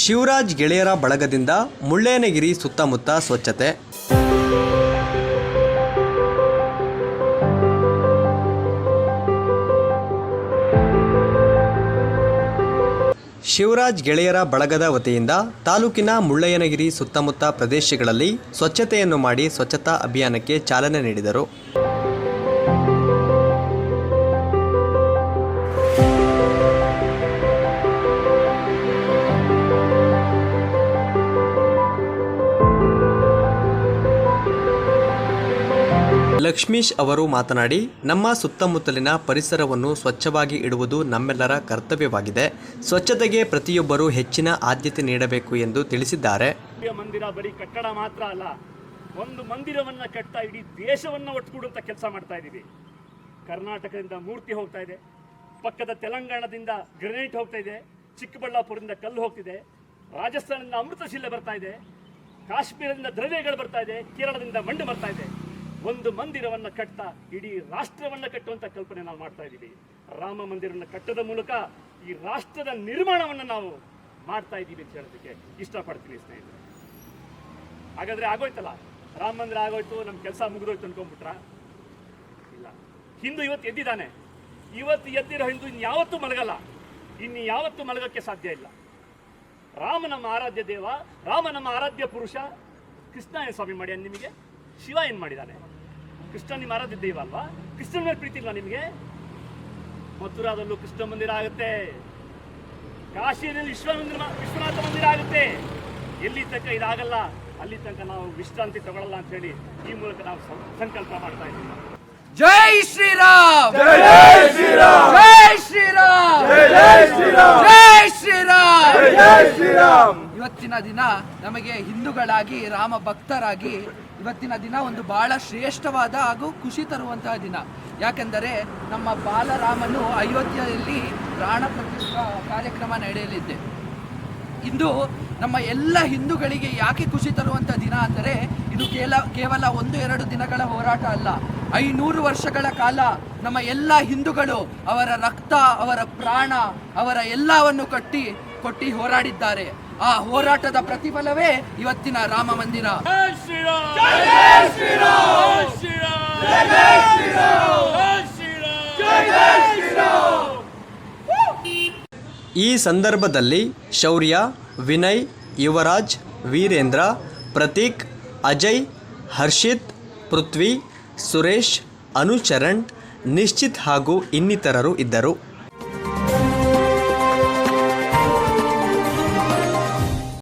ಶಿವರಾಜ್ ಗೆಳೆಯರ ಬಳಗದಿಂದ ಮುಳ್ಳಯ್ಯನಗಿರಿ ಸುತ್ತಮುತ್ತ ಸ್ವಚ್ಛತೆ. ಶಿವರಾಜ್ ಗೆಳೆಯರ ಬಳಗದ ವತಿಯಿಂದ ತಾಲೂಕಿನ ಮುಳ್ಳಯ್ಯನಗಿರಿ ಸುತ್ತಮುತ್ತ ಪ್ರದೇಶಗಳಲ್ಲಿ ಸ್ವಚ್ಛತೆಯನ್ನು ಮಾಡಿ ಸ್ವಚ್ಛತಾ ಅಭಿಯಾನಕ್ಕೆ ಚಾಲನೆ ನೀಡಿದರು. ಲಕ್ಷ್ಮೀಶ್ ಅವರು ಮಾತನಾಡಿ, ನಮ್ಮ ಸುತ್ತಮುತ್ತಲಿನ ಪರಿಸರವನ್ನು ಸ್ವಚ್ಛವಾಗಿ ಇಡುವುದು ನಮ್ಮೆಲ್ಲರ ಕರ್ತವ್ಯವಾಗಿದೆ. ಸ್ವಚ್ಛತೆಗೆ ಪ್ರತಿಯೊಬ್ಬರು ಹೆಚ್ಚಿನ ಆದ್ಯತೆ ನೀಡಬೇಕು ಎಂದು ತಿಳಿಸಿದ್ದಾರೆ. ಮಂದಿರ ಬರೀ ಕಟ್ಟಡ ಮಾತ್ರ ಅಲ್ಲ, ಒಂದು ಮಂದಿರವನ್ನ ಕಟ್ತಾ ಇಡೀ ದೇಶವನ್ನ ಒಟ್ಟುಗೂಡುವಂತ ಕೆಲಸ ಮಾಡ್ತಾ ಇದ್ದೀವಿ ಕರ್ನಾಟಕದಿಂದ ಮೂರ್ತಿ ಹೋಗ್ತಾ ಇದೆ, ಪಕ್ಕದ ತೆಲಂಗಾಣದಿಂದ ಗ್ರನೇಟ್ ಹೋಗ್ತಾ ಇದೆ, ಚಿಕ್ಕಬಳ್ಳಾಪುರದಿಂದ ಕಲ್ಲು ಹೋಗ್ತಿದೆ, ರಾಜಸ್ಥಾನದಿಂದ ಅಮೃತಶಿಲೆ ಬರ್ತಾ ಇದೆ, ಕಾಶ್ಮೀರದಿಂದ ದ್ರವ್ಯಗಳು ಬರ್ತಾ ಇದೆ, ಕೇರಳದಿಂದ ಮಣ್ಣು ಬರ್ತಾ ಇದೆ. ಒಂದು ಮಂದಿರವನ್ನು ಕಟ್ತಾ ಇಡೀ ರಾಷ್ಟ್ರವನ್ನ ಕಟ್ಟುವಂತ ಕಲ್ಪನೆ ನಾವು ಮಾಡ್ತಾ ಇದ್ದೀವಿ. ರಾಮ ಮಂದಿರವನ್ನು ಕಟ್ಟದ ಮೂಲಕ ಈ ರಾಷ್ಟ್ರದ ನಿರ್ಮಾಣವನ್ನ ನಾವು ಮಾಡ್ತಾ ಇದ್ದೀವಿ ಅಂತ ಹೇಳೋದಕ್ಕೆ ಇಷ್ಟಪಡ್ತೀನಿ ಸ್ನೇಹಿತರೆ. ಹಾಗಾದ್ರೆ ಆಗೋಯ್ತಲ್ಲ? ರಾಮ ಮಂದಿರ ಆಗೋಯ್ತು ನಮ್ಮ ಕೆಲಸ ಮುಗಿದೋಯ್ತು ಅನ್ಕೊಂಡ್ಬಿಟ್ರ? ಇಲ್ಲ. ಹಿಂದೂ ಇವತ್ತು ಎದ್ದಿದ್ದಾನೆ. ಇವತ್ತು ಎದ್ದಿರೋ ಹಿಂದೂ ಇನ್ಯಾವತ್ತೂ ಮಲಗಲ್ಲ. ಇನ್ನು ಯಾವತ್ತೂ ಮಲಗಕ್ಕೆ ಸಾಧ್ಯ ಇಲ್ಲ. ರಾಮ ನಮ್ಮ ಆರಾಧ್ಯ ದೇವ, ರಾಮ ನಮ್ಮ ಆರಾಧ್ಯ ಪುರುಷ ಕೃಷ್ಣ ಸ್ವಾಮಿ ಮಾಡಿ ನಿಮಗೆ. ಶಿವ ಏನು ಮಾಡಿದ್ದಾನೆ ಕೃಷ್ಣ ನಿಮ್ಮ ಆರಾಧ್ಯ ದೈವ ಅಲ್ವಾ? ಕೃಷ್ಣನ ಮೇಲೆ ಪ್ರೀತಿ ಇಲ್ಲ ನಿಮಗೆ? ಮಥುರಾದಲ್ಲೂ ಕೃಷ್ಣ ಮಂದಿರ ಆಗುತ್ತೆ. ಕಾಶಿಯಲ್ಲಿ ವಿಶ್ವ ಮಂದಿರ ವಿಶ್ವನಾಥ ಮಂದಿರ ಆಗುತ್ತೆ. ಎಲ್ಲಿ ತನಕ ಇದಾಗಲ್ಲ ಅಲ್ಲಿ ತನಕ ನಾವು ವಿಶ್ರಾಂತಿ ತಗೊಳ್ಳಲ್ಲ ಅಂತ ಹೇಳಿ ಈ ಮೂಲಕ ನಾವು ಸಂಕಲ್ಪ ಮಾಡ್ತಾ ಇದ್ದೀವಿ. ಜೈ ಶ್ರೀರಾಮ್! ಜೈ ಶ್ರೀರಾಮ್! ಜೈ ಶ್ರೀರಾಮ್! ಜೈ ಶ್ರೀರಾಮ್! ಜೈ ಶ್ರೀರಾಮ್! ಇವತ್ತಿನ ದಿನ ನಮಗೆ ಹಿಂದೂಗಳಾಗಿ ರಾಮ ಭಕ್ತರಾಗಿ ಇವತ್ತಿನ ದಿನ ಒಂದು ಬಹಳ ಶ್ರೇಷ್ಠವಾದ ಹಾಗೂ ಖುಷಿ ತರುವಂತಹ ದಿನ. ಯಾಕೆಂದರೆ ನಮ್ಮ ಬಾಲರಾಮನು ಅಯೋಧ್ಯೆಯಲ್ಲಿ ಪ್ರಾಣ ಪ್ರತಿಷ್ಠಾ ಕಾರ್ಯಕ್ರಮ ನಡೆಯಲಿದೆ ಇಂದು ನಮ್ಮ ಎಲ್ಲ ಹಿಂದೂಗಳಿಗೆ ಯಾಕೆ ಖುಷಿ ತರುವಂಥ ದಿನ ಅಂದರೆ, ಇದು ಕೇಲ, ಕೇವಲ ಒಂದು ಎರಡು ದಿನಗಳ ಹೋರಾಟ ಅಲ್ಲ. ಐನೂರು ವರ್ಷಗಳ ಕಾಲ ನಮ್ಮ ಎಲ್ಲ ಹಿಂದೂಗಳು ಅವರ ರಕ್ತ, ಅವರ ಪ್ರಾಣ, ಅವರ ಎಲ್ಲವನ್ನು ಕಟ್ಟಿ ಕೊಟ್ಟಿ ಹೋರಾಡಿದ್ದಾರೆ. ಆ ಹೋರಾಟದ ಪ್ರತಿಫಲವೇ ಇವತ್ತಿನ ರಾಮ ಮಂದಿರ. ಈ ಸಂದರ್ಭದಲ್ಲಿ ಶೌರ್ಯ ವಿನಯ್ ಯುವರಾಜ್ ವೀರೇಂದ್ರ ಪ್ರತೀಕ್ ಅಜಯ್ ಹರ್ಷಿತ್ ಪೃಥ್ವಿ ಸುರೇಶ್ ಅನುಚರಣ್ ನಿಶ್ಚಿತ್ ಹಾಗೂ ಇನ್ನಿತರರು ಇದ್ದರು.